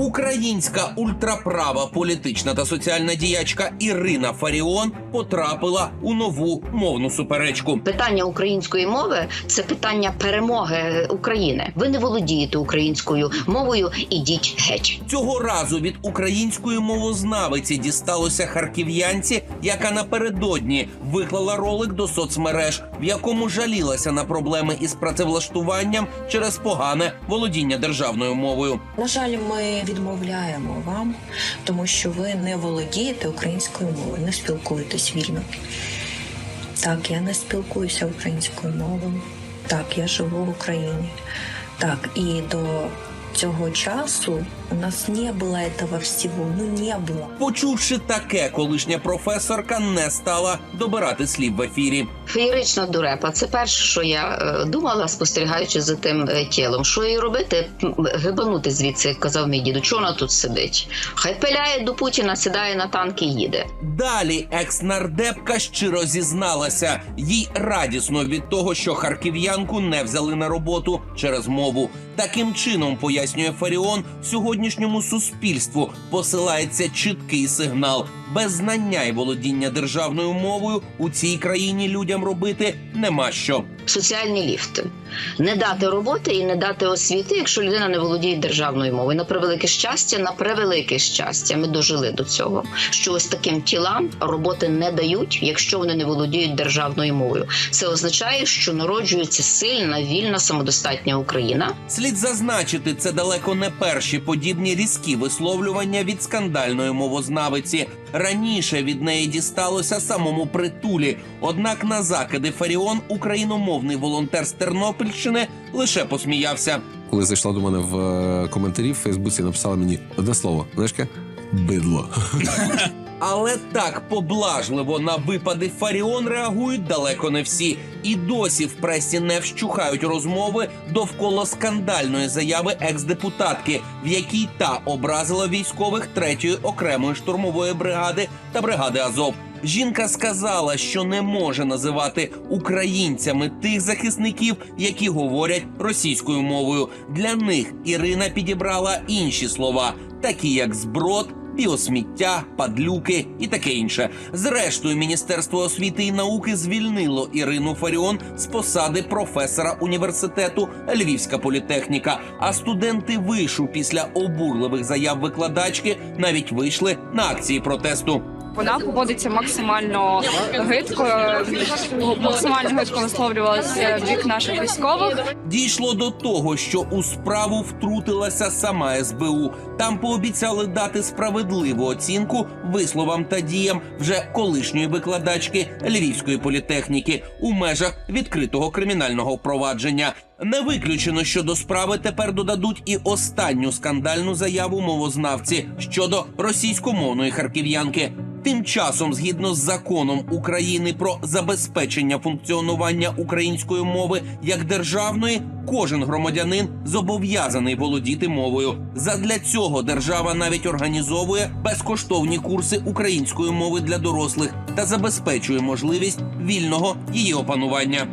Українська ультраправа політична та соціальна діячка Ірина Фаріон потрапила у нову мовну суперечку. Питання української мови це питання перемоги України. Ви не володієте українською мовою, ідіть геть. Цього разу від української мовознавиці дісталося харків'янці, яка напередодні виклала ролик до соцмереж, в якому жалілася на проблеми із працевлаштуванням через погане володіння державною мовою. На жаль, ми відмовляємо вам, тому що ви не володієте українською мовою, не спілкуєтесь вільно. Так, я не спілкуюся українською мовою. Так, я живу в Україні. Так, і до цього часу у нас не було этого всього. Ну не було. Почувши таке, колишня професорка не стала добирати слів в ефірі. Феєрична дурепа. Це перше, що я е, думала, спостерігаючи за тим е, тілом. Що їй робити? Гибанути звідси, як казав мій діду. Чого вона тут сидить? Хай пиляє до Путіна, сідає на танк і їде. Далі екс-нардепка щиро зізналася, їй радісно від того, що харків'янку не взяли на роботу через мову. Таким чином, пояснює Фаріон, сьогоднішньому суспільству посилається чіткий сигнал. Без знання і володіння державною мовою у цій країні людям робити нема що. Соціальні ліфти. Не дати роботи і не дати освіти, якщо людина не володіє державною мовою. На превелике щастя, на превелике щастя, ми дожили до цього. Що ось таким тілам роботи не дають, якщо вони не володіють державною мовою. Це означає, що народжується сильна, вільна, самодостатня Україна. Слід зазначити, це далеко не перші подібні різкі висловлювання від скандальної мовознавиці. Раніше від неї дісталося самому притулі. Однак на закиди Фаріон україномовний волонтер з Тернопільщини лише посміявся. коли зайшла до мене в е, коментарі в Фейсбуці, написала мені одне слово: знаєш яке? бидло. Але так поблажливо на випади Фаріон реагують далеко не всі. І досі в пресі не вщухають розмови довкола скандальної заяви екс-депутатки, в якій та образила військових третьої окремої штурмової бригади та бригади Азов. Жінка сказала, що не може називати українцями тих захисників, які говорять російською мовою. Для них Ірина підібрала інші слова, такі як зброд, біосміття, падлюки і таке інше. Зрештою, Міністерство освіти і науки звільнило Ірину Фаріон з посади професора університету Львівська політехніка. А студенти вишу після обурливих заяв викладачки навіть вийшли на акції протесту. Вона поводиться максимально гидко, максимально гидко висловлювалася в бік наших військових. Дійшло до того, що у справу втрутилася сама СБУ. Там пообіцяли дати справедливу оцінку висловам та діям вже колишньої викладачки Львівської політехніки у межах відкритого кримінального провадження. Не виключено, що до справи тепер додадуть і останню скандальну заяву мовознавці щодо російськомовної харків'янки. Тим часом, згідно з законом України про забезпечення функціонування української мови як державної, кожен громадянин зобов'язаний володіти мовою. Задля цього держава навіть організовує безкоштовні курси української мови для дорослих та забезпечує можливість вільного її опанування.